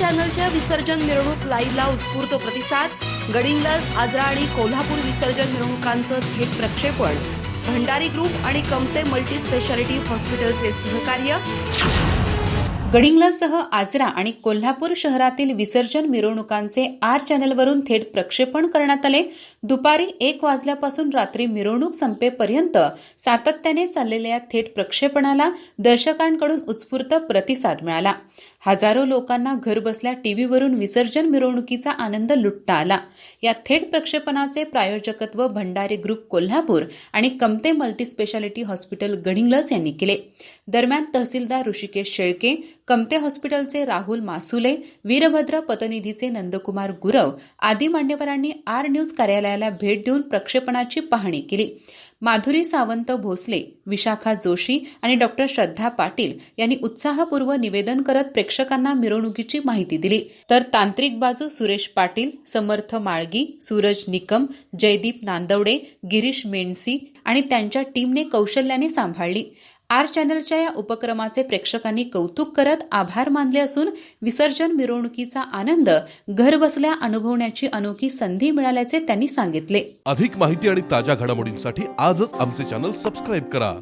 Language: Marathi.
चॅनलच्या विसर्जन मिरवणूक लाईव्हला उत्स्फूर्त प्रतिसाद. गडिंग्लज आजरा आणि कोल्हापूर विसर्जन मिरवणुकांचं थेट प्रक्षेपण. भंडारी ग्रुप आणि कमते मल्टी स्पेशालिटी हॉस्पिटलचे सहकार्य. गडिंग्लजसह आजरा आणि कोल्हापूर शहरातील विसर्जन मिरवणुकांचे आर चॅनलवरून थेट प्रक्षेपण करण्यात आले. दुपारी एक वाजल्यापासून रात्री मिरवणूक संपेपर्यंत सातत्याने चाललेल्या थेट प्रक्षेपणाला दर्शकांकडून उत्स्फूर्त प्रतिसाद मिळाला. हजारो लोकांना घरबसल्या टीव्हीवरून विसर्जन मिरवणुकीचा आनंद लुटता आला. या थेट प्रक्षेपणाचे प्रायोजकत्व भंडारी ग्रुप कोल्हापूर आणि कमते मल्टीस्पेशालिटी हॉस्पिटल गडिंगलज यांनी केले. दरम्यान तहसीलदार ऋषिकेश शेळके कमते हॉस्पिटलचे राहुल मासुले वीरभद्र पतनिधीचे नंदकुमार गुरव आदी मान्यवरांनी आर न्यूज कार्यालयाला भेट देऊन प्रक्षेपणाची पाहणी केली. माधुरी सावंत भोसले विशाखा जोशी आणि डॉक्टर श्रद्धा पाटील यांनी उत्साहपूर्व निवेदन करत प्रेक्षकांना मिरवणुकीची माहिती दिली. तर तांत्रिक बाजू सुरेश पाटील समर्थ माळगी सूरज निकम जयदीप नांदवडे गिरीश मेणसी आणि त्यांच्या टीमने कौशल्याने सांभाळली. आर चॅनलच्या या उपक्रमाचे प्रेक्षकांनी कौतुक करत आभार मानले असून विसर्जन मिरवणुकीचा आनंद घरबसल्या अनुभवण्याची अनोखी संधी मिळाल्याचे त्यांनी सांगितले. अधिक माहिती आणि ताज्या घडामोडींसाठी आजच आमचे चॅनल सबस्क्राईब करा.